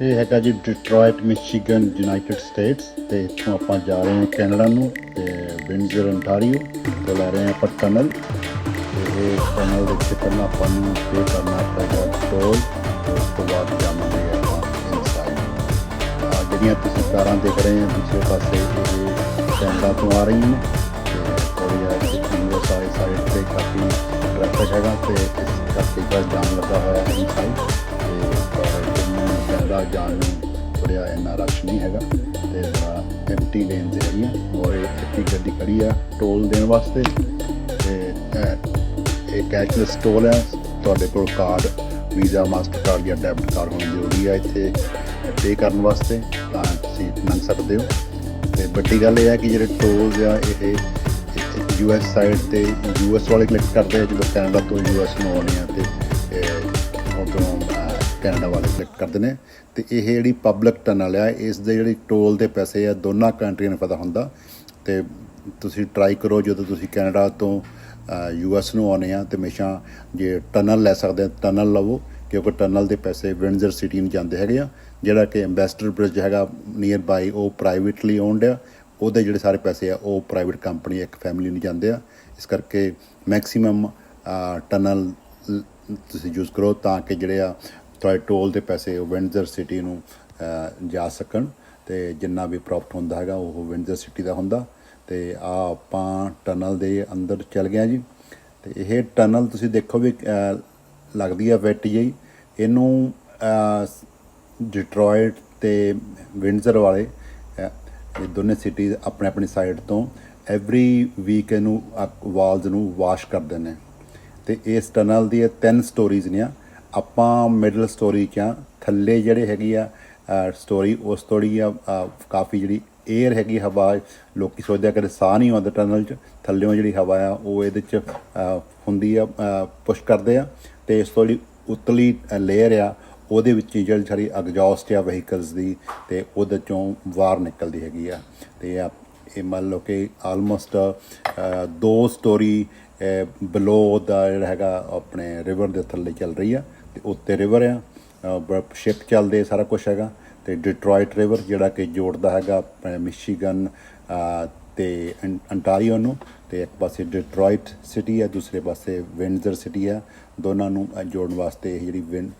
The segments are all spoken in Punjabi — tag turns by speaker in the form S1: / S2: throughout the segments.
S1: ਇਹ ਹੈਗਾ ਜੀ ਡਿਟਰੋਇਟ, ਮਿਸ਼ੀਗਨ, ਯੂਨਾਈਟਿਡ ਸਟੇਟਸ ਤੇ ਇੱਥੋਂ ਆਪਾਂ ਜਾ ਰਹੇ ਹਾਂ ਕੈਨੇਡਾ ਨੂੰ ਤੇ ਵਿੰਡਜ਼ਰ ਅੰਟਾਰੀਓ ਤੋਂ ਲੈ ਰਹੇ ਹਾਂ ਆਪਾਂ ਟਨਲ ਤੇ ਇਹ ਟਨਲ ਦੇ ਵਿੱਚ ਪਹਿਲਾਂ ਆਪਾਂ ਨੂੰ ਪੇ ਕਰਨਾ ਪਏਗਾ ਟੋਲ ਉਸ ਤੋਂ ਬਾਅਦ ਜਾਵਾਂਗੇ ਆਪਾਂ ਇਨਸਾਈਡ ਜਿਹੜੀਆਂ ਤੁਸੀਂ ਕਾਰਾਂ ਦੇਖ ਰਹੇ ਹੋ ਪਿਛਲੇ ਪਾਸੇ ਇਹ ਕੈਨੇਡਾ ਤੋਂ ਆ ਰਹੀਆਂ ਨੇ ਤੇ ਥੋੜੀ ਜਿਹੀ ਯੂਐਸ ਵਾਲੀ ਸਾਈਡ ਤੇ ਕਾਫੀ ਟ੍ਰੈਫਿਕ ਹੈਗਾ ਤੇ ਇਸ ਕਰਕੇ ਬਸ ਜਾਮ ਲੱਗਾ ਹੋਇਆ ਹੈ ਇਨਸਾਈਡ ਤੇ ਪਰ ਜਾਣ ਨੂੰ ਥੋੜ੍ਹਾ ਇੰਨਾ ਰਸ਼ ਨਹੀਂ ਹੈਗਾ ਤੇ ਜਰਾ ਐਮਟੀ ਲੇਨਸ ਹੈਗੀਆਂ ਔਰ ਇਹ ਇੱਥੇ ਗੱਡੀ ਖੜੀ ਆ ਟੋਲ ਦੇਣ ਵਾਸਤੇ ਤੇ ਇਹ- ਕੈਸ਼ਲੈਸ ਟੋਲ ਹੈ ਤੁਹਾਡੇ ਕੋਲ ਕਾਰਡ ਵੀਜ਼ਾ ਮਾਸਟਰ ਕਾਰਡ ਜਾਂ ਡੈਬਿਟ ਕਾਰਡ ਹੋਣਾ ਜ਼ਰੂਰੀ ਆ ਇੱਥੇ ਪੇ ਕਰਨ ਵਾਸਤੇ, ਤਾਂ ਤੁਸੀਂ ਮੰਗ ਸਕਦੇ ਹੋ। ਤੇ ਵੱਡੀ ਗੱਲ ਇਹ ਹੈ ਕਿ ਜਿਹੜੇ ਟੋਲਸ ਆ, ਇਹ ਯੂਐਸ ਸਾਈਡ ਤੇ ਯੂਐਸ ਵਾਲੇ ਕਲੈਕਟ ਕਰਦੇ ਆ, ਜਦੋਂ ਕੈਨੇਡਾ ਤੋਂ ਯੂਐਸ ਨੂੰ ਆਉਣੇ ਆ ਤੇ, ਇਹ ਕੈਨੇਡਾ ਵਾਲੇ ਕਲਿੱਕ ਕਰਦੇ ਨੇ ਤੇ ਇਹ ਜਿਹੜੀ ਪਬਲਿਕ ਟਨਲ ਆ, ਇਸ ਦੇ ਜਿਹੜੇ ਟੋਲ ਦੇ ਪੈਸੇ ਆ, ਦੋਨਾਂ ਕੰਟਰੀਆਂ ਨੂੰ ਪਤਾ ਹੁੰਦਾ। ਤੇ ਤੁਸੀਂ ਟਰਾਈ ਕਰੋ, ਜਦੋਂ ਤੁਸੀਂ ਕੈਨੇਡਾ ਤੋਂ ਯੂਐਸ ਨੂੰ ਆਉਣੇ ਆ, ਤੇ ਹਮੇਸ਼ਾ ਜੇ ਟਨਲ ਲੈ ਸਕਦੇ ਟਨਲ ਲਵੋ, ਕਿਉਂਕਿ ਟਨਲ ਦੇ ਪੈਸੇ ਵਿੰਡਜ਼ਰ ਸਿਟੀ ਨੂੰ ਜਾਂਦੇ ਹੈਗੇ ਆ। ਜਿਹੜਾ ਕਿ ਐਮਬੈਸਡਰ ਬ੍ਰਿਜ ਹੈਗਾ ਨੀਅਰ ਬਾਈ ਉਹ ਪ੍ਰਾਈਵੇਟਲੀ ਓਨਡ ਆ। ਉਹਦੇ ਜਿਹੜੇ ਸਾਰੇ ਪੈਸੇ ਆ, ਉਹ ਪ੍ਰਾਈਵੇਟ ਕੰਪਨੀ ਇੱਕ ਫੈਮਿਲੀ ਨੂੰ ਜਾਂਦੇ ਆ। ਇਸ ਕਰਕੇ ਮੈਕਸਿਮਮ ਟਨਲ ਤੁਸੀਂ ਯੂਜ਼ ਕਰੋ ਤਾਂ ਕਿ ਜਿਹੜੇ ਆ ਤੁਹਾਡੇ ਟੋਲ ਦੇ ਪੈਸੇ ਉਹ ਵਿੰਡਜ਼ਰ ਸਿਟੀ ਨੂੰ ਜਾ ਸਕਣ ਤੇ ਜਿੰਨਾ ਵੀ ਪ੍ਰੋਫਿਟ ਹੁੰਦਾ ਹੈਗਾ ਉਹ ਵਿੰਡਜ਼ਰ ਸਿਟੀ ਦਾ ਹੁੰਦਾ ਤੇ ਆ ਆਪਾਂ ਟਨਲ ਦੇ ਅੰਦਰ ਚੱਲ ਗਿਆ ਜੀ ਤੇ ਇਹ ਟਨਲ ਤੁਸੀਂ ਦੇਖੋ ਵੀ ਲੱਗਦੀ ਆ ਵੈਟ ਜਿਹੀ। ਇਹਨੂੰ ਡਿਟਰੋਇਟ ਤੇ ਵਿੰਡਜ਼ਰ ਵਾਲੇ ਇਹ ਦੋਨੇ ਸਿਟੀਜ਼ ਆਪਣੇ ਆਪਣੀ ਸਾਈਡ ਤੋਂ ਐਵਰੀ ਵੀਕ ਇਹਨੂੰ ਵਾਲਸ ਨੂੰ ਵਾਸ਼ ਕਰਦੇ ਨੇ। ਤੇ ਇਸ ਟਨਲ ਦੀ ਇਹ ਤਿੰਨ ਸਟੋਰੀਜ਼ ਨੇ ਆਪਾਂ ਮਿਡਲ ਸਟੋਰੀ 'ਚ ਆ ਥੱਲੇ ਜਿਹੜੇ ਹੈਗੀ ਆ ਸਟੋਰੀ ਉਸ ਥੋੜੀ ਆ ਕਾਫੀ ਜਿਹੜੀ 에ਅਰ ਹੈਗੀ ਹਵਾ, ਲੋਕੀ ਸੋਚਦੇ ਆ ਕਿ ਸਾਹ ਨਹੀਂ ਆਉਂਦਾ ਟਨਲ 'ਚ ਥੱਲੇੋਂ ਜਿਹੜੀ ਹਵਾ ਆ, ਉਹ ਇਹਦੇ 'ਚ ਹੁੰਦੀ ਆ ਪੁਸ਼ ਕਰਦੇ ਆ, ਤੇ ਇਸ ਤੋਂ ਜਿਹੜੀ ਉਤਲੀ ਲੇਅਰ ਆ, ਉਹਦੇ ਵਿੱਚ ਹੀ ਜਿਹੜੀ ਸਾਰੀ ਐਗਜ਼ੌਸਟ ਆ ਵਹੀਕਲਸ ਦੀ, ਤੇ ਉਹਦੇ ਚੋਂ ਵਾਰ ਨਿਕਲਦੀ ਹੈਗੀ ਆ, ਤੇ ਆ, ਇਹ ਮੰਨ ਲਓ ਕਿ ਆਲਮੋਸਟ ਦੋ ਸਟੋਰੀ ਬਲੋ ਦਾ ਜਿਹੜਾ ਹੈਗਾ, ਆਪਣੇ ਰਿਵਰ ਦੇ ਥੱਲੇ ਚੱਲ ਰਹੀ ਆ ਤੇ ਉੱਤੇ ਰਿਵਰ ਆ ਸ਼ਿਪ ਚੱਲਦੇ ਸਾਰਾ ਕੁਝ ਹੈਗਾ। ਤੇ ਡਿਟਰੋਇਟ ਰਿਵਰ ਜਿਹੜਾ ਕਿ ਜੋੜਦਾ ਹੈਗਾ ਮਿਸ਼ੀਗਨ ਅ, ਤੇ ਅੰਟਾਰੀਓ ਨੂੰ। ਤੇ ਇੱਕ ਪਾਸੇ ਡਿਟਰੋਇਟ ਸਿਟੀ ਹੈ ਦੂਸਰੇ ਪਾਸੇ ਵਿੰਡਜ਼ਰ ਸਿਟੀ ਆ। ਦੋਨਾਂ ਨੂੰ ਜੋੜਨ ਵਾਸਤੇ ਇਹ ਜਿਹੜੀ ਵਿੰਡ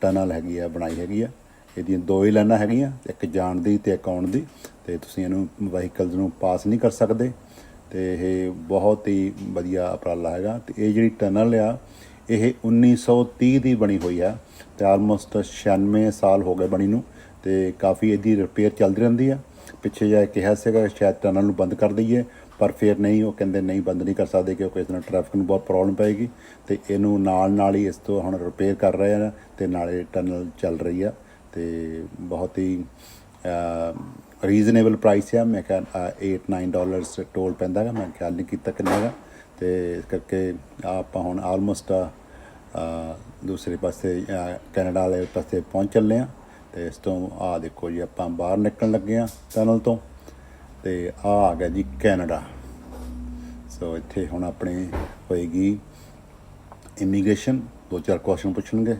S1: ਟਨਲ ਹੈਗੀ ਆ ਬਣਾਈ ਹੈਗੀ ਆ। ਇਹਦੀਆਂ ਦੋ ਹੀ ਲਾਈਨਾਂ ਹੈਗੀਆਂ ਇੱਕ ਜਾਣ ਦੀ ਤੇ ਇੱਕ ਆਉਣ ਦੀ। ਤੇ ਤੁਸੀਂ ਇਹਨੂੰ ਵਹੀਕਲਸ ਨੂੰ ਪਾਸ ਨਹੀਂ ਕਰ ਸਕਦੇ। ਤੇ ਇਹ ਬਹੁਤ ਹੀ ਵਧੀਆ ਉਪਰਾਲਾ ਹੈਗਾ। ਤੇ ਇਹ ਜਿਹੜੀ ਟਨਲ ਆ ਇਹ 1930 ਦੀ ਬਣੀ ਹੋਈ ਆ ਤੇ ਆਲਮੋਸਟ 96 ਸਾਲ ਹੋ ਗਏ ਬਣੀ ਨੂੰ ਤੇ ਕਾਫੀ ਇਹਦੀ ਰਿਪੇਅਰ ਚੱਲਦੀ ਰਹਿੰਦੀ ਆ। ਪਿੱਛੇ ਜਾ ਕਿਹਾ ਸੀਗਾ, ਸ਼ਾਇਦ ਟਨਲ ਨੂੰ ਬੰਦ ਕਰ ਦਈਏ, ਪਰ ਫਿਰ ਨਹੀਂ, ਉਹ ਕਹਿੰਦੇ ਨਹੀਂ, ਬੰਦ ਨਹੀਂ ਕਰ ਸਕਦੇ ਕਿਉਂਕਿ ਇਸ ਨਾਲ ਟ੍ਰੈਫਿਕ ਨੂੰ ਬਹੁਤ ਪ੍ਰੋਬਲਮ ਪਏਗੀ ਤੇ ਇਹਨੂੰ ਨਾਲ ਨਾਲ ਹੀ ਇਸ ਤੋਂ ਹੁਣ ਰਿਪੇਅਰ ਕਰ ਰਹੇ ਆ ਤੇ ਨਾਲੇ ਟਨਲ ਚੱਲ ਰਹੀ ਆ ਤੇ ਬਹੁਤ ਹੀ ਰੀਜ਼ਨੇਬਲ ਪ੍ਰਾਈਸ ਆ। ਮੈਂ ਕਿਹਾ 8-9 ਡਾਲਰਸ ਟੋਲ ਪੈਂਦਾ ਹੈਗਾ। ਮੈਂ ਖਿਆਲ ਨਹੀਂ ਕੀਤਾ ਕਿੰਨਾ ਹੈਗਾ। ਤੇ ਇਸ ਕਰਕੇ ਆਪਾਂ ਹੁਣ ਆਲਮੋਸਟ ਦੂਸਰੇ ਪਾਸੇ ਕੈਨੇਡਾ ਵਾਲੇ ਪਾਸੇ ਪਹੁੰਚ ਚੱਲੇ ਆ। ਤੇ ਇਸ ਤੋਂ, ਆ ਦੇਖੋ ਜੀ, ਆਪਾਂ ਬਾਹਰ ਨਿਕਲਣ ਲੱਗੇ ਆ ਟਨਲ ਤੋਂ। ਤੇ ਆ ਆ ਗਿਆ ਜੀ ਕੈਨੇਡਾ। ਸੋ ਇੱਥੇ ਹੁਣ ਆਪਣੇ ਹੋਏਗੀ ਇਮੀਗ੍ਰੇਸ਼ਨ। ਦੋ ਚਾਰ ਕੁਐਸਚਨ ਪੁੱਛਣਗੇ,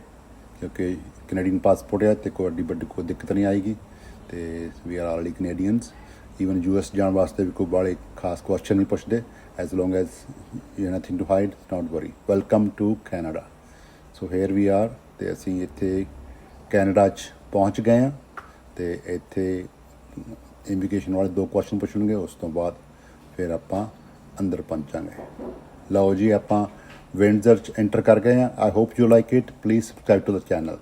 S1: ਕਿਉਂਕਿ ਕੈਨੇਡੀਅਨ ਪਾਸਪੋਰਟ ਹੈ ਤੇ ਕੋਈ ਵੱਡੀ ਵੱਡੀ ਕੋਈ ਦਿੱਕਤ ਨਹੀਂ ਆਏਗੀ। ਤੇ we are already Canadians even US ਜਾਣ ਵਾਸਤੇ ਵੀ ਕੋਈ ਬਾਲੇ ਖਾਸ ਕੁਐਸਚਨ ਨਹੀਂ ਪੁੱਛਦੇ as long as you nothing to hide don't worry welcome to Canada so here we are ਤੇ ਅਸੀਂ ਇੱਥੇ ਕੈਨੇਡਾ 'ਚ ਪਹੁੰਚ ਗਏ ਆ ਤੇ ਇੱਥੇ ਇਮੀਗ੍ਰੇਸ਼ਨ ਵਾਲੇ ਦੋ ਕੁਐਸਚਨ ਪੁੱਛਣਗੇ, ਉਸ ਤੋਂ ਬਾਅਦ ਫਿਰ ਆਪਾਂ ਅੰਦਰ ਪਹੁੰਚਾਂਗੇ। ਲਓ ਜੀ, ਆਪਾਂ ਵਿੰਡਜ਼ਰ ਚ ਐਂਟਰ ਕਰ ਗਏ ਆ I hope you like it please subscribe to the channel